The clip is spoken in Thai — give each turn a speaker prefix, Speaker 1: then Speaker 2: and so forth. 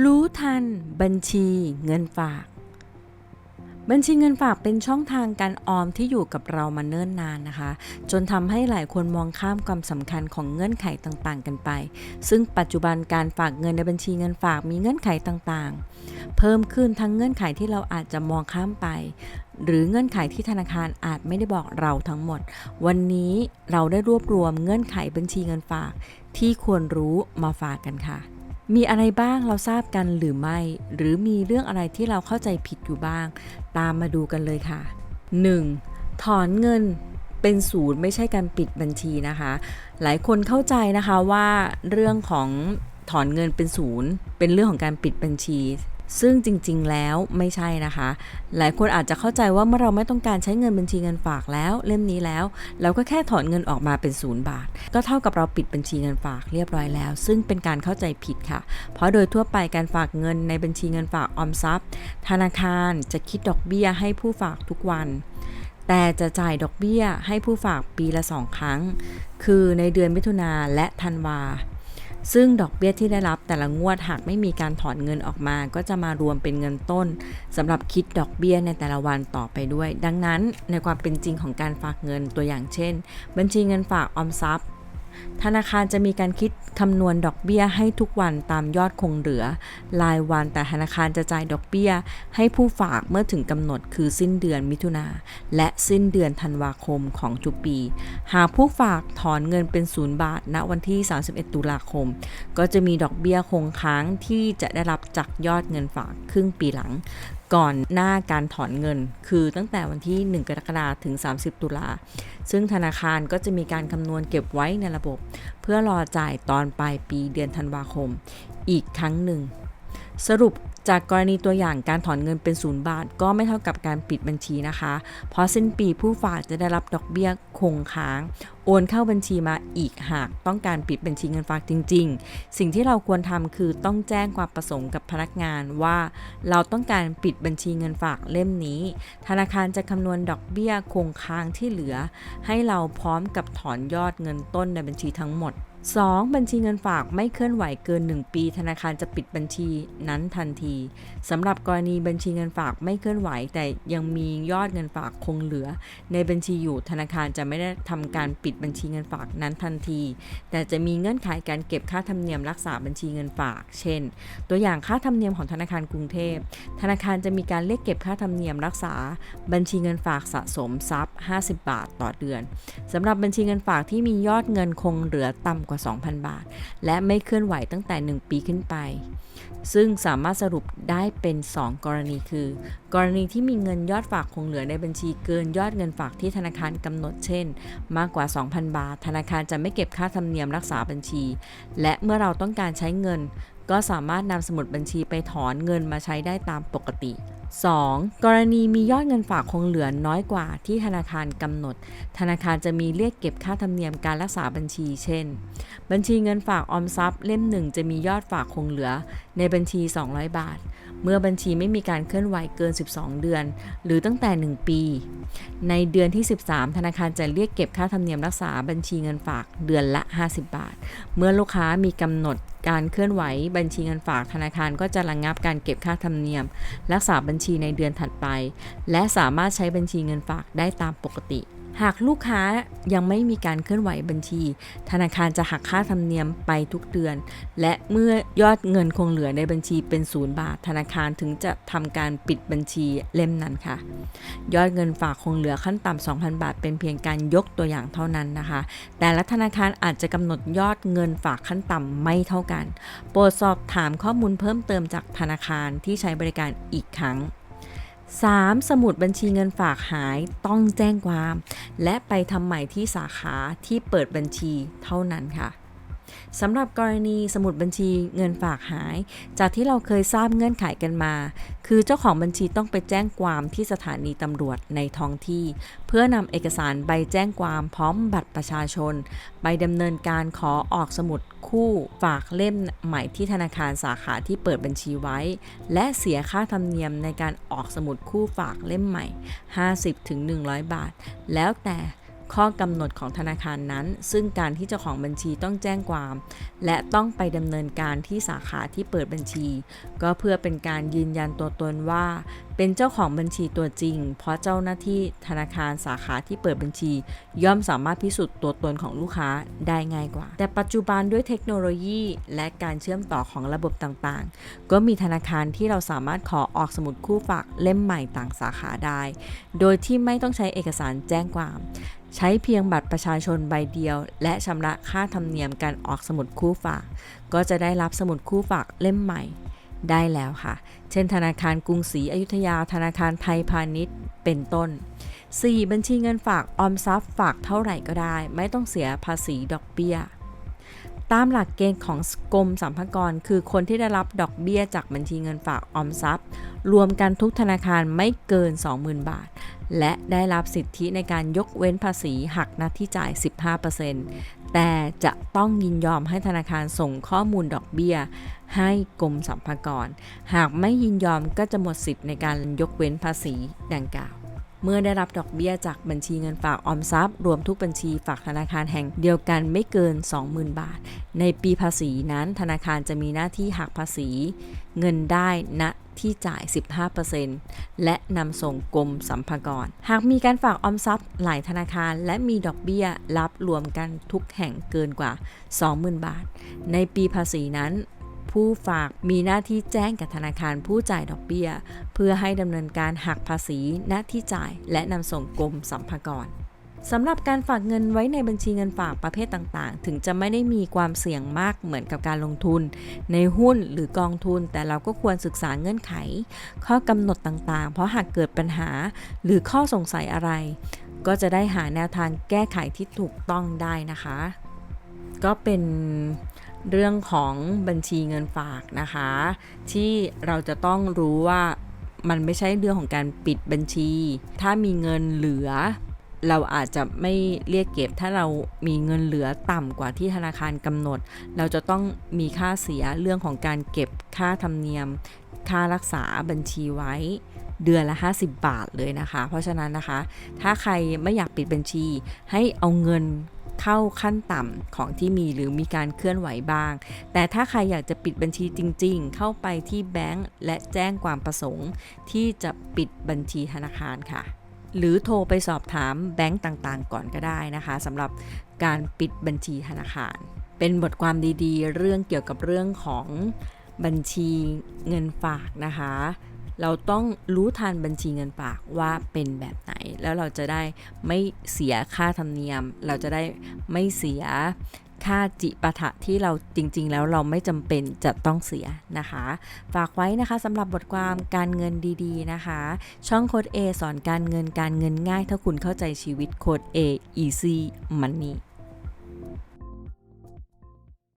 Speaker 1: รู้ทัน บัญชีเงินฝาก บัญชีเงินฝากเป็นช่องทางการออมที่อยู่กับเรามาเนิ่นนานนะคะ จนทำให้หลายคนมองข้ามความสำคัญของเงื่อนไขต่างๆ กันไป ซึ่งปัจจุบันการฝากเงินในบัญชีเงินฝากมีเงื่อนไขต่างๆ เพิ่มขึ้นทั้งเงื่อนไขที่เราอาจจะมองข้ามไป หรือเงื่อนไขที่ธนาคารอาจไม่ได้บอกเราทั้งหมด วันนี้เราได้รวบรวมเงื่อนไขบัญชีเงินฝากที่ควรรู้มาฝากกันค่ะ มีอะไรบ้างเราทราบกันหรือไม่ หรือมีเรื่องอะไรที่เราเข้าใจผิดอยู่บ้าง ตามมาดูกันเลยค่ะ 1. ถอนเงินเป็นศูนย์ไม่ใช่การปิดบัญชีนะคะ หลายคนเข้าใจนะคะว่าเรื่องของถอนเงินเป็นศูนย์เป็นเรื่องของการปิดบัญชี ซึ่งจริงๆแล้วไม่ใช่นะคะ หลายคนอาจจะเข้าใจว่าเมื่อเราไม่ต้องการใช้เงินบัญชีเงินฝากแล้วเล่มนี้แล้วเราก็แค่ถอนเงินออกมาเป็นศูนย์บาท ก็เท่ากับเราปิดบัญชีเงินฝากเรียบร้อยแล้ว ซึ่งเป็นการเข้าใจผิดค่ะ เพราะโดยทั่วไปการฝากเงินในบัญชีเงินฝากออมทรัพย์ ธนาคารจะคิดดอกเบี้ยให้ผู้ฝากทุกวันแต่จะจ่ายดอกเบี้ยให้ผู้ฝากปีละสองครั้ง คือในเดือนมิถุนาและธันวา ซึ่งดอกเบี้ยที่ได้รับแต่ละงวดหากไม่มีการถอนเงินออกมา ก็จะมารวมเป็นเงินต้นสำหรับคิดดอกเบี้ยในแต่ละวันต่อไปด้วย ดังนั้นในความเป็นจริงของการฝากเงินตัวอย่างเช่น บัญชีเงินฝากออมทรัพย์ ธนาคารจะมีการคิดคำนวณดอกเบี้ยให้ทุกวันตามยอดคงเหลือ รายวันแต่ธนาคารจะจ่ายดอกเบี้ย ให้ผู้ฝากเมื่อถึงกำหนดคือสิ้นเดือนมิถุนาและสิ้นเดือนธันวาคมของทุกปี หากผู้ฝากถอนเงินเป็นศูนย์บาท ณวันที่ 31 ตุลาคม ก็จะมีดอกเบี้ยคงค้างที่จะได้รับจากยอดเงินฝากครึ่งปีหลัง ก่อนหน้าการถอนเงิน คือตั้งแต่วันที่ 1 กรกฎาคมถึง 30 ตุลา ซึ่งธนาคารก็จะมีการคำนวณเก็บไว้ในระบบ เพื่อรอจ่ายตอนปลายปีเดือนธันวาคม อีกครั้งหนึ่ง สรุป จากกรณีตัวอย่างการถอนเงินเป็นศูนย์บาท ก็ไม่เท่ากับการปิดบัญชีนะคะ เพราะสิ้นปีผู้ฝากจะได้รับดอกเบี้ยคงค้าง โอนเข้าบัญชีมาอีกหากต้องการปิดบัญชีเงินฝากจริง ๆ สิ่งที่เราควรทำคือต้องแจ้งความประสงค์กับพนักงานว่า เราต้องการปิดบัญชีเงินฝากเล่มนี้ ธนาคารจะคำนวณดอกเบี้ยคงค้างที่เหลือ ให้เราพร้อมกับถอนยอดเงินต้นในบัญชีทั้งหมด 2. บัญชีเงินฝากไม่เคลื่อนไหวเกิน 1 ปี ธนาคารจะปิดบัญชีนั้นทันทีสำหรับกรณีบัญชีเงินฝากไม่เคลื่อนไหว แต่ยังมียอดเงินฝากคงเหลือ ในบัญชีอยู่ธนาคารจะไม่ได้ทำการปิดบัญชีเงินฝากนั้นทันที แต่จะมีเงื่อนไขการเก็บค่าธรรมเนียมรักษาบัญชีเงินฝาก เช่น ตัวอย่างค่าธรรมเนียมของธนาคารกรุงเทพ ธนาคารจะมีการเรียกเก็บค่าธรรมเนียมรักษา บัญชีเงินฝากสะสมทรัพย์ 50 บาทต่อเดือนสำหรับบัญชีเงินฝากที่มียอดเงินคงเหลือต่ำกว่า2,000 บาท และไม่เคลื่อนไหวตั้งแต่ 1 ปีขึ้นไป ซึ่งสามารถสรุปได้เป็น 2 กรณีคือ กรณีที่มีเงินยอดฝากคงเหลือในบัญชีเกินยอดเงินฝากที่ธนาคารกำหนดเช่น มากกว่า 2,000 บาท ธนาคารจะไม่เก็บค่าธรรมเนียมรักษาบัญชี และเมื่อเราต้องการใช้เงิน ก็สามารถนำสมุดบัญชีไปถอนเงินมาใช้ได้ตามปกติ 2. กรณีมียอดเงินฝากคงเหลือน้อยกว่าที่ธนาคารกำหนด ธนาคารจะมีเรียกเก็บค่าธรรมเนียมการรักษาบัญชี เช่น บัญชีเงินฝากออมทรัพย์เล่มหนึ่งจะมียอดฝากคงเหลือในบัญชี 200 บาท เมื่อบัญชีไม่มีการเคลื่อนไหวเกิน 12 เดือน หรือตั้งแต่ 1 ปี ในเดือนที่ 13 ธนาคารจะเรียกเก็บค่าธรรมเนียมรักษาบัญชีเงินฝากเดือนละ 50 บาท เมื่อลูกค้ามีกำหนดการเคลื่อนไหวบัญชีเงินฝากธนาคารก็จะระงงับการเก็บค่าธรรมเนียม รักษาบัญชีในเดือนถัดไป และสามารถใช้บัญชีเงินฝากได้ตามปกติ หากลูกค้ายังไม่มีการเคลื่อนไหวบัญชี ธนาคารจะหักค่าธรรมเนียมไปทุกเดือน และเมื่อยอดเงินคงเหลือในบัญชีเป็นศูนย์บาท ธนาคารถึงจะทำการปิดบัญชีเล่มนั้นค่ะ ยอดเงินฝากคงเหลือขั้นต่ำ2,000 บาท เป็นเพียงการยกตัวอย่างเท่านั้นนะคะ แต่ละธนาคารอาจจะกำหนดยอดเงินฝากขั้นต่ำไม่เท่ากัน โปรดสอบถามข้อมูลเพิ่มเติมจากธนาคารที่ใช้บริการอีกครั้ง 3. สมุดบัญชีเงินฝากหายต้องแจ้งความ และไปทำใหม่ที่สาขาที่เปิดบัญชีเท่านั้นค่ะ สำหรับกรณีสมุดบัญชีเงินฝากหาย จากที่เราเคยทราบเงื่อนไขกันมา คือเจ้าของบัญชีต้องไปแจ้งความที่สถานีตำรวจในท้องที่ เพื่อนำเอกสารใบแจ้งความพร้อมบัตรประชาชน ไปดำเนินการขอออกสมุดคู่ฝากเล่มใหม่ที่ธนาคารสาขาที่เปิดบัญชีไว้ และเสียค่าธรรมเนียมในการออกสมุดคู่ฝากเล่มใหม่ 50-100 บาท แล้วแต่ ข้อกำหนดของธนาคารนั้น ซึ่งการที่เจ้าของบัญชีต้องแจ้งความ และต้องไปดำเนินการที่สาขาที่เปิดบัญชี ก็เพื่อเป็นการยืนยันตัวตนว่า เป็นเจ้าของบัญชีตัวจริง เพราะเจ้าหน้าที่ธนาคารสาขาที่เปิดบัญชี ย่อมสามารถพิสูจน์ตัวตนของลูกค้าได้ง่ายกว่า แต่ปัจจุบันด้วยเทคโนโลยีและการเชื่อมต่อของระบบต่างๆ ก็มีธนาคารที่เราสามารถขอออกสมุดคู่ฝากเล่มใหม่ต่างสาขาได้ โดยที่ไม่ต้องใช้เอกสารแจ้งความ ใช้เพียงบัตรประชาชนใบเดียว และชำระค่าธรรมเนียมการออกสมุดคู่ฝาก ก็จะได้รับสมุดคู่ฝากเล่มใหม่ ได้แล้วค่ะ เช่น ธนาคารกรุงศรีอยุธยา ธนาคารไทยพาณิชย์ เป็นต้น 4. บัญชีเงินฝากออมทรัพย์ฝากเท่าไหร่ก็ได้ ไม่ต้องเสียภาษีดอกเบี้ย ตามหลักเกณฑ์ของกรมสรรพากร คือคนที่ได้รับดอกเบี้ยจากบัญชีเงินฝากออมทรัพย์ รวมกันทุกธนาคารไม่เกิน 20,000 บาท และได้รับสิทธิในการยกเว้นภาษีหักหน้าที่จ่าย 15%แต่จะต้องยินยอมให้ธนาคารส่งข้อมูลดอกเบี้ย ให้กรมสรรพากร หากไม่ยินยอมก็จะหมดสิทธิ์ในการยกเว้นภาษีดังกล่าว เมื่อได้รับดอกเบี้ยจากบัญชีเงินฝากออมทรัพย์ รวมทุกบัญชีฝากธนาคารแห่งเดียวกันไม่เกิน 20,000 บาท ในปีภาษีนั้นธนาคารจะมีหน้าที่หักภาษี เงินได้ณที่จ่าย 15%และนำส่งกรมสัมภากร หากมีการฝากออมทรัพย์หลายธนาคาร และมีดอกเบี้ยรับรวมกันทุกแห่งเกินกว่า 20,000 บาท ในปีภาษีนั้น ผู้ฝากมีหน้าที่แจ้งกับธนาคารผู้จ่ายดอกเบี้ย เพื่อให้ดำเนินการหักภาษีหน้าที่จ่าย และนำส่งกรมสัมภากรสำหรับการฝากเงินไว้ในบัญชีเงินฝากประเภทต่างๆ ถึงจะไม่ได้มีความเสี่ยงมากเหมือนกับการลงทุน ในหุ้นหรือกองทุน แต่เราก็ควรศึกษาเงื่อนไข ข้อกำหนดต่างๆ เพราะหากเกิดปัญหาหรือข้อสงสัยอะไร ก็จะได้หาแนวทางแก้ไขที่ถูกต้องได้นะคะ ก็เป็น เรื่องของบัญชีเงินฝากนะคะ ที่เราจะต้องรู้ว่ามันไม่ใช่เรื่องของการปิดบัญชี ถ้ามีเงินเหลือ เราอาจจะไม่เรียกเก็บ ถ้าเรามีเงินเหลือต่ำกว่าที่ธนาคารกำหนด เราจะต้องมีค่าเสียเรื่องของการเก็บค่าธรรมเนียม ค่ารักษาบัญชีไว้เดือนละ 50 บาทเลยนะคะ เพราะฉะนั้นนะคะ ถ้าใครไม่อยากปิดบัญชี ให้เอาเงิน เข้าขั้นต่ำของที่มีหรือมีการเคลื่อนไหวบ้าง แต่ถ้าใครอยากจะปิดบัญชีจริง ๆ เข้าไปที่แบงก์และแจ้งความประสงค์ ที่จะปิดบัญชีธนาคารค่ะ หรือโทรไปสอบถามแบงก์ต่างๆ ก่อนก็ได้นะคะสำหรับการปิดบัญชีธนาคาร เป็นบทความดีๆ เรื่องเกี่ยวกับเรื่องของบัญชีเงินฝากนะคะ เราต้องรู้ทันบัญชีเงินฝากว่าเป็นแบบไหน แล้วเราจะได้ไม่เสียค่าธรรมเนียม เราจะได้ไม่เสียค่าจิปาถะที่เราจริง ๆ แล้วเราไม่จำเป็นจะต้องเสียนะคะ ฝากไว้นะคะสำหรับบทความการเงินดีๆนะคะ ช่องโค้ด A สอนการเงินการเงินง่าย ถ้าคุณเข้าใจชีวิตโค้ด A easy money